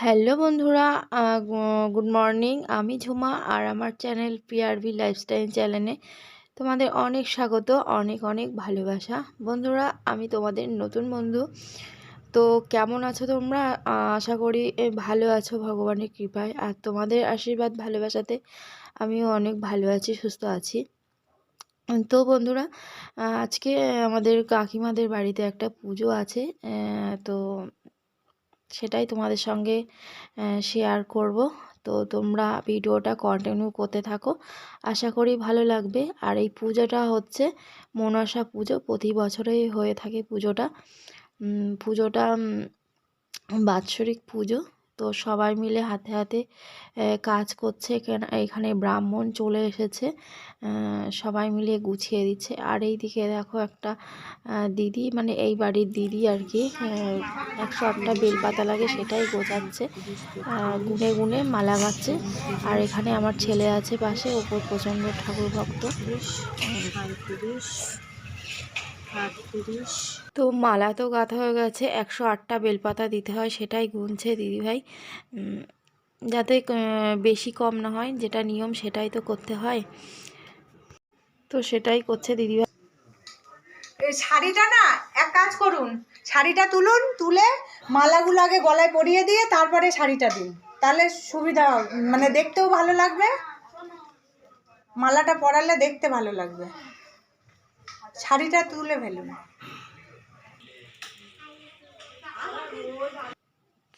Hello বন্ধুরা good morning. আমি ঝুমা আর আমার চ্যানেল পিআরভি লাইফস্টাইল চ্যানেলে তোমাদের অনেক স্বাগত, অনেক অনেক ভালোবাসা। বন্ধুরা, আমি তোমাদের নতুন বন্ধু। তো কেমন আছো তোমরা? আশা করি ভালো আছো, ভগবানের কৃপায়। আর তোমাদের আশীর্বাদ ভালোবাসাতে আমিও অনেক ভালো আছি, সুস্থ আছি। তো বন্ধুরা আজকে আমাদের কাকিমাদের বাড়িতে একটা পুজো আছে। তো সেটাই তোমাদের সঙ্গে শেয়ার করব। তো তোমরা ভিডিওটা কন্টিনিউ করতে থাকো। আশা করি ভালো লাগবে। আর এই পুজোটা হচ্ছে মনসা পুজো। প্রতি বছরেই হয়ে থাকে পুজোটা। পুজোটা বাৎসরিক পুজো। তো সবাই মিলে হাতে হাতে কাজ করছে। এখানে- এখানে ব্রাহ্মণ চলে এসেছে। সবাই মিলে গুছিয়ে দিচ্ছে। আর এই দিকে দেখো একটা দিদি মানে এই বাড়ির দিদি আর কি একশো আটটা বেলপাতা লাগে সেটাই গোছাচ্ছে। গুনে গুনে মালা গাচ্ছে। আর এখানে আমার ছেলে আছে পাশে, ওপর প্রচণ্ড ঠাকুর ভক্ত। তো মালা তো গাঁথা হয়ে গেছে, একশো আটটা বেলপাতা দিতে হয়, সেটাই গুনছে দিদিভাই যাতে বেশি কম না হয়, যেটা নিয়ম সেটাই তো করতে হয়। তো সেটাই করছে দিদিভাই শাড়িটা না, এক কাজ করুন, শাড়িটা তুলুন, তুলে মালাগুলো আগে গলায় পরিয়ে দিয়ে তারপরে শাড়িটা দিন। তাহলে সুবিধা মানে দেখতেও ভালো লাগবে। মালাটা পরালে দেখতে ভালো লাগবে। শাড়িটা তুলে ফেলুন।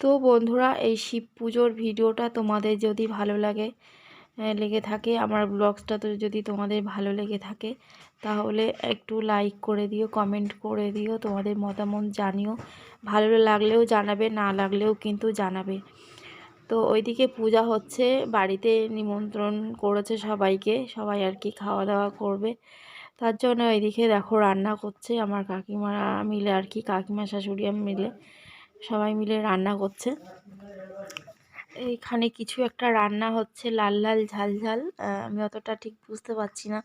তো বন্ধুরা, এই শিব পুজোর ভিডিওটা তোমাদের যদি ভালো লাগে লেগে থাকে, আমার ব্লগসটা তো যদি তোমাদের ভালো লেগে থাকে, তাহলে একটু লাইক করে দিও কমেন্ট করে দিও, তোমাদের মতামত জানিও। ভালো লাগলেও জানাবে, না লাগলেও কিন্তু জানাবে। তো ওইদিকে পূজা হচ্ছে, বাড়িতে নিমন্ত্রণ করেছে সবাইকে, সবাই আর কি খাওয়া দাওয়া করবে। তার জন্য ওইদিকে দেখো রান্না করছে, আমার কাকিমা মিলে আর কি, কাকিমা শাশুড়ি মিলে। সবাই মিলে রান্না করছে। এইখানে কিছু একটা রান্না হচ্ছে লাল লাল ঝাল ঝাল। আমি অতটা ঠিক বুঝতে পারছি না।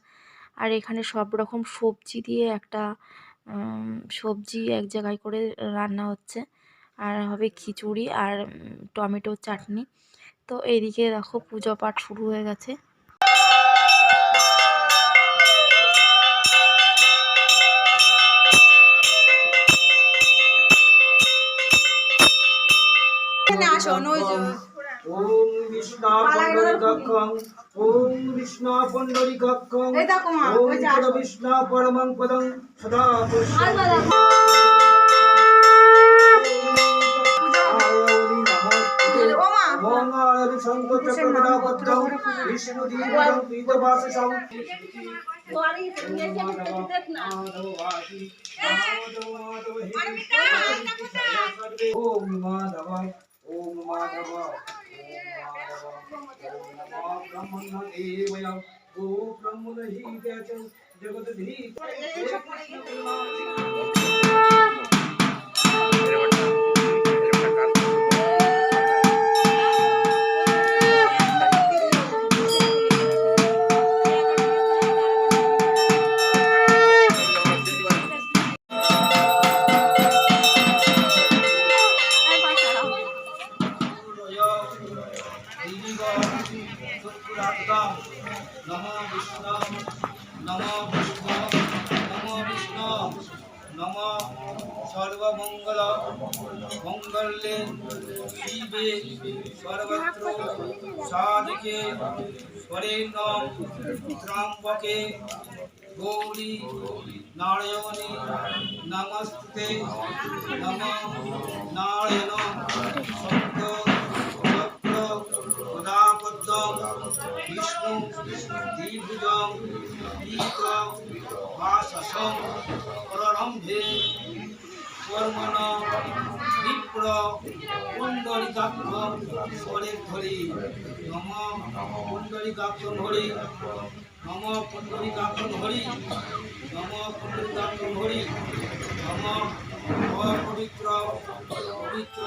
আর এখানে সব রকম সবজি দিয়ে একটা সবজি এক জায়গায় করে রান্না হচ্ছে। আর হবে খিচুড়ি আর উম, টমেটো চাটনি। তো এইদিকে দেখো পুজো পাঠ শুরু হয়ে গেছে। এখানে আসুন ওই ওম বিষ্ণু পণ্ডরিকাক্ষং ওম বিষ্ণু পণ্ডরিকাক্ষং ওম পদ। বিষ্ণু পরমং পদং সদা বিষ্ণু ওম মাধব। ওম মাধব ব্রহ্মণ দেবয় ও ব্রহ্মণ নমো সর্বমঙ্গল মঙ্গলে শিবে সর্বত্র সাধিকে স্বরেণ্যম ত্রম্বকে গৌরী নারায়ণী নমস্তে নম নারায়ণ সত্য চক্র গদাপদ্ম বিষ্ণু দ্বিভুজং ভাসসং প্রারম্ভে কর্মণ বিপ্র পুণ্ডরিকাক্ষ স্বরে ধরি। নম পুণ্ডরিকাক্ষ ধরি। নম পুণ্ডরিকাক্ষ ধরি। নম পুণ্ডরিকাক্ষ ধরি। নম পবিত্র পবিত্র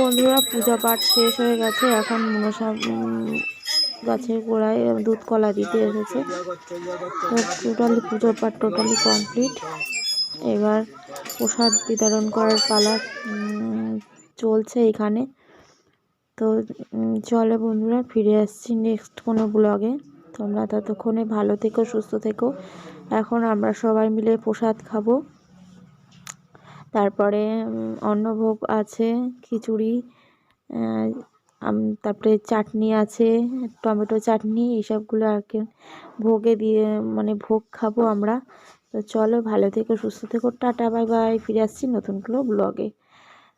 বন্ধুরা পূজা পাঠ শেষ হয়ে গেছে। এখন মনসা গাছের গোড়ায় দুধ কলা দিতে এসেছে। টোটালি পুজো পাঠ টোটালি কমপ্লিট। এবার প্রসাদ বিতরণ করার পালা চলছে এখানে। তো চলে বন্ধুরা, ফিরে আসছি নেক্সট কোনো ব্লগে তোমরা ততক্ষণে ভালো থেকো, সুস্থ থেকো। এখন আমরা সবাই মিলে প্রসাদ খাব। তারপরে অন্নভোগ আছে, খিচুড়ি তারপরে চাটনি আছে, টমেটো চাটনি, এইসবগুলো আর কি। ভোগে দিয়ে মানে ভোগ খাব আমরা। তো চলো, ভালো থেকো, সুস্থ থেকো, টাটা, বাই বাই, ফিরে আসছি নতুন কোনো ব্লগে